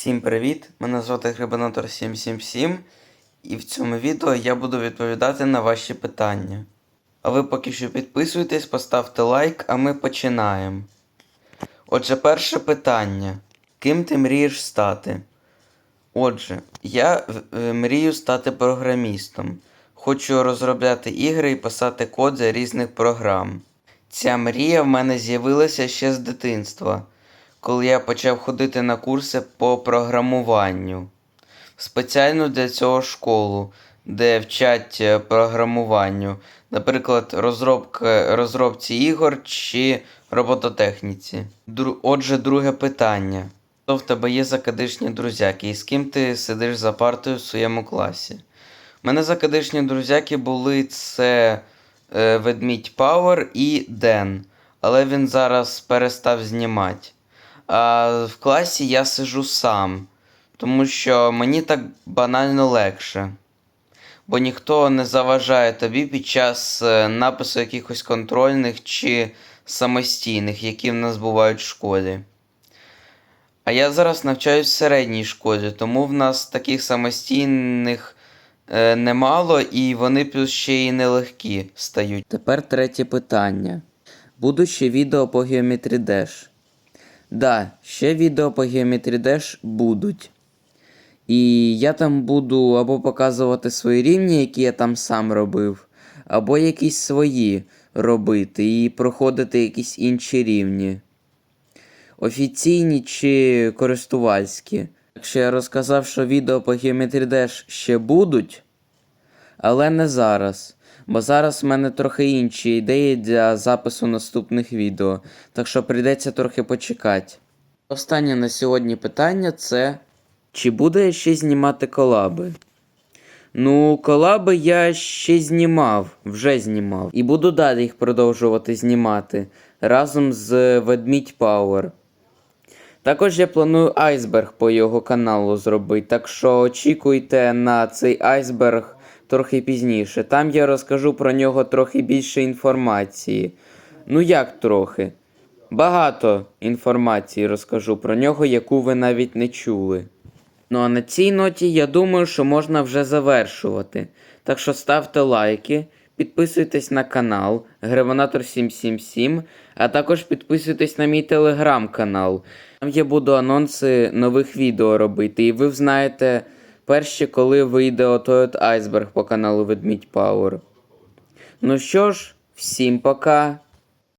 Всім привіт! Мене звати Грибанатор 777 і в цьому відео я буду відповідати на ваші питання. А ви поки що підписуйтесь, поставте лайк, а ми починаємо. Отже, перше питання. Ким ти мрієш стати? Отже, я е, мрію стати програмістом. Хочу розробляти ігри і писати код для різних програм. Ця мрія в мене з'явилася ще з дитинства, коли я почав ходити на курси по програмуванню. Спеціально для цього школу, де вчать е, програмуванню, наприклад, розробка, розробці ігор чи робототехніці. Дру- Отже, друге питання. Хто в тебе є закадишні друзяки і з ким ти сидиш за партою в своєму класі? У мене закадишні друзяки були це е, Ведмідь Пауер і Ден, але він зараз перестав знімати. А в класі я сижу сам, тому що мені так банально легше. Бо ніхто не заважає тобі під час е, напису якихось контрольних чи самостійних, які в нас бувають в школі. А я зараз навчаюсь в середній школі, тому в нас таких самостійних е, немало, і вони плюс ще й нелегкі стають. Тепер третє питання. Буду ще відео по Geometry Dash. Да, ще відео по Geometry Dash будуть. І я там буду або показувати свої рівні, які я там сам робив, або якісь свої робити і проходити якісь інші рівні. Офіційні чи користувальські. Якщо я розказав, що відео по Geometry Dash ще будуть, але не зараз. Бо зараз в мене трохи інші ідеї для запису наступних відео, так що прийдеться трохи почекати. Останнє на сьогодні питання це. Чи буду я ще знімати колаби? Ну, колаби я ще знімав, вже знімав. І буду далі їх продовжувати знімати разом з Ведмідь Power. Також я планую айсберг по його каналу зробити, так що очікуйте на цей айсберг трохи пізніше. Там я розкажу про нього трохи більше інформації. Ну як трохи? Багато інформації розкажу про нього, яку ви навіть не чули. Ну а на цій ноті я думаю, що можна вже завершувати. Так що ставте лайки, підписуйтесь на канал Гревонатор 777, а також підписуйтесь на мій телеграм-канал. Там я буду анонси нових відео робити, і ви взнаєте перші, коли вийде отой от айсберг по каналу Ведмідь Пауер. Ну що ж, всім пока!